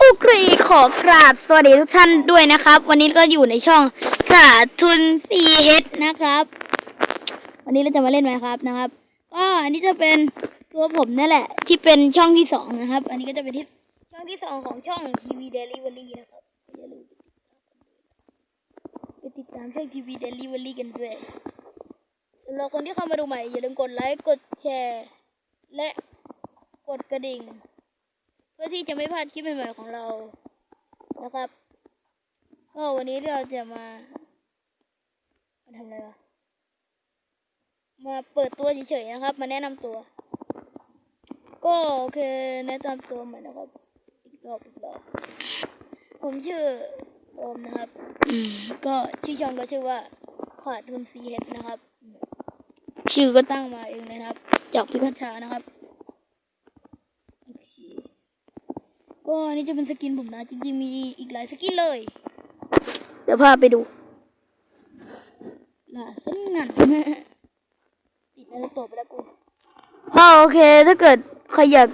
โองเคขอกราบสวัสดีทุกท่านด้วยนะครับ วันนี้ก็อยู่ในช่องขาทุนซีเฮดนะครับ วันนี้เราจะมาเล่นไหมครับนะครับ ก็อันนี้จะเป็นตัวผมนั่นแหละ ที่เป็นช่องที่สองนะครับ อันนี้ก็จะเป็นที่ช่องที่สองของช่องทีวีเดลิเวอรี่นะครับอย่าลืมไปติดตามช่องทีวีเดลิเวอรี่กันด้วยสำหรับคนที่เข้ามาดูใหม่อย่าลืมกดไลค์กดแชร์ และกดกระดิ่ง พื่อที่จะไม่พลาดคลิปใหม่ๆของเรานะครับ ก็วันนี้เราจะมามาทำอะไรวะมาเปิดตัวเฉยๆนะครับ มาแนะนำตัว ก็โอเคแนะนำตัวใหม่นะครับ อีกรอบอีกรอบผมชื่อโอมนะครับ อืมก็ชื่อช่องก็ชื่อว่าขาดทุนซีเฮดนะครับ ชื่อก็ตั้งมาเองนะครับ จากพิคัชชานะครับ โอเค ก็ อันนี่จะเป็นสกินผมนะจริงๆมีอีกหลายสกินเลย เดี๋ยวพาไปดูล่ะสนงันติดอะไรตัวไปแล้วกูอ๋อโอเค ถ้าเกิดใครอยาก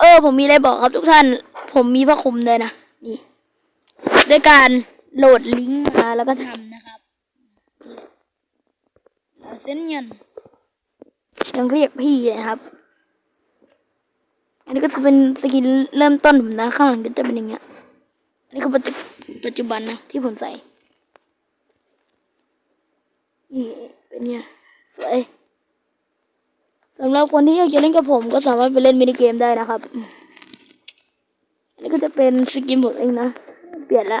เออ ผมมีอะไรบอกครับทุกท่าน ผมมีพระคลุมเลยนะนี่ด้วยการโหลดลิงก์มาแล้วก็ทำนะครับล่ะเส้นเงินยังเรียกพี่เลยนะครับ อันนี้ก็จะเป็นสกินเริ่มต้นผมนะข้างหลังก็จะเป็นอย่างเงี้ยอันนี้ก็ปัจจุปัจจุบันนะที่ผมใส่นี่เป็นเนี่ยสวยสำหรับคนที่อยากจะเล่นกับผมก็สามารถไปเล่นมินิเกมได้นะครับ อันนี้ก็จะเป็นสกินผมเองนะ เปลี่ยนละ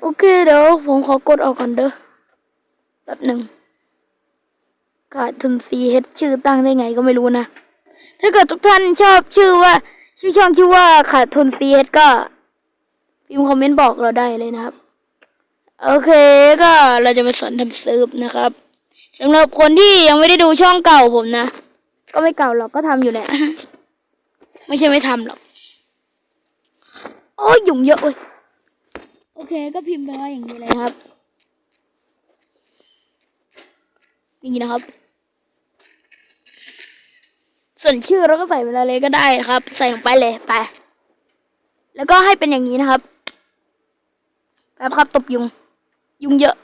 โอเคเดี๋ยวผมขอกดออกก่อนเด้อแป๊บหนึ่งขาดทุนซีเฮดชื่อตั้งได้ไงก็ไม่รู้นะ ถ้าเกิดทุกท่านชอบชื่อว่า ชื่อช่องชื่อว่าขาดทุนซีเอสก็พิมพ์คอมเมนต์บอกเราได้เลยนะครับ โอเคก็เราจะมาสอนทำเซิร์ฟนะครับสำหรับคนที่ยังไม่ได้ดูช่องเก่าผมนะ ก็ไม่เก่าหรอกก็ทำอยู่แหละไม่ใช่ไม่ทำหรอก โอ้ยยุ่งเยอะเว้ยโอเคก็พิมพ์ไปว่าอย่างนี้เลยครับอย่างนี้นะครับ ส่วนชื่อเราก็ใส่ไปเลยก็ได้ครับ ใส่ลงไปเลยไป แล้วก็ให้เป็นอย่างนี้นะครับแป๊บครับตบยุง ยุงเยอะ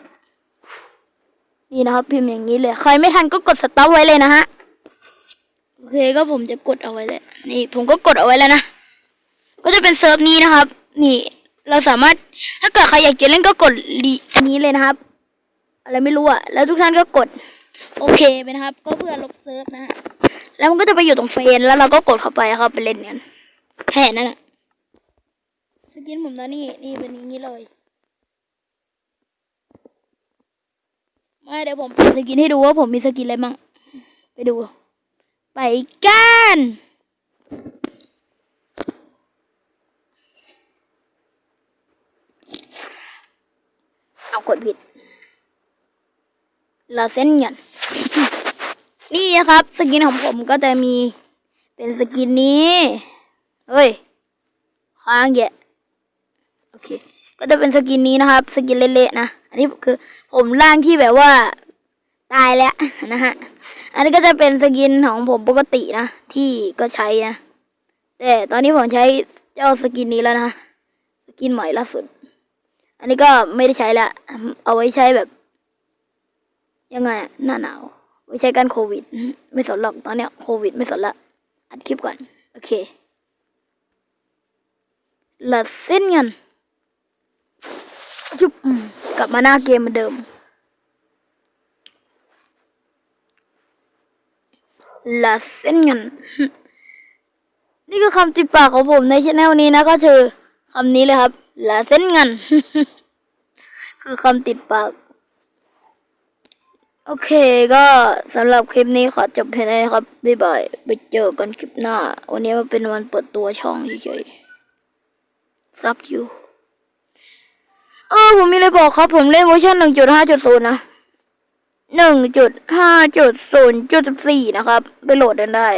นี่นะครับ พิมพ์อย่างนี้เลยใครไม่ทันก็กดสต็อปไว้เลยนะฮะโอเคก็ผมจะกดเอาไว้เลย นี่ ผมก็กดเอาไว้แล้วนะก็จะเป็นเซิร์ฟนี้นะครับ นี่ เราสามารถถ้าเกิดใครอยากจะเล่นก็กดลีอันนี้เลยนะครับ อะไรไม่รู้อะแล้วทุกท่านก็กด โอเคไปนะครับ ก็เพื่อลบเซิร์ฟนะฮะ แล้วมันก็จะไปอยู่ตรงเฟนแล้วเราก็กดเข้าไปครับไปเล่นกันแค่นั้นแหละสกินผมนะนี่นี่เป็นอย่างนี้เลยมาเดี๋ยวผมเปิดสกินให้ดูว่าผมมีสกินอะไรบ้างไปดู ไปกันเอากดผิดลาเส้นเงิน นี่นะครับ สกินของผมก็จะมีเป็นสกินนี้เฮ้ยค้างแยะโอเค ก็จะเป็นสกินนี้นะครับ สกินเละๆนะอันนี้คือผมร่างที่แบบว่าตายแล้วนะฮะอันนี้ก็จะเป็นสกินของผมปกตินะที่ก็ใช้นะแต่ตอนนี้ผมใช้เจ้าสกินนี้แล้วนะสกินใหม่ล่าสุด อันนี้ก็ไม่ได้ใช้แล้วเอาไว้ใช้แบบ ยังไงหน้าหนาว ไว้ใช้กันโควิด ไม่สนหรอกตอนเนี้ยโควิดไม่สนละ อัดคลิปก่อน โอเคละเส้นเงินจุบกลับมาหน้าเกมเหมือนเดิมละเส้นเงินนี่คือคำติดปากของผมในช anel นี้นะก็คือคำนี้เลยครับละเส้นเงินคือคำติดปาก โอเคก็สำหรับคลิปนี้ขอจบเพียงเท่านี้ครับ บ๊ายบาย ไปเจอกันคลิปหน้า วันนี้มันเป็นวันเปิดตัวช่องเฉยๆซักอยู่เออผมมีอะไรบอกครับ ผมเล่นเวอร์ชันหนึ่งจุดห้าจุดศูนย์นะหนึ่งจุดห้าจุดศูนย์จุดสิบสี่นะครับ ไปโหลดกันได้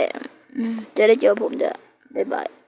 จะได้เจอผมจะบ๊ายบาย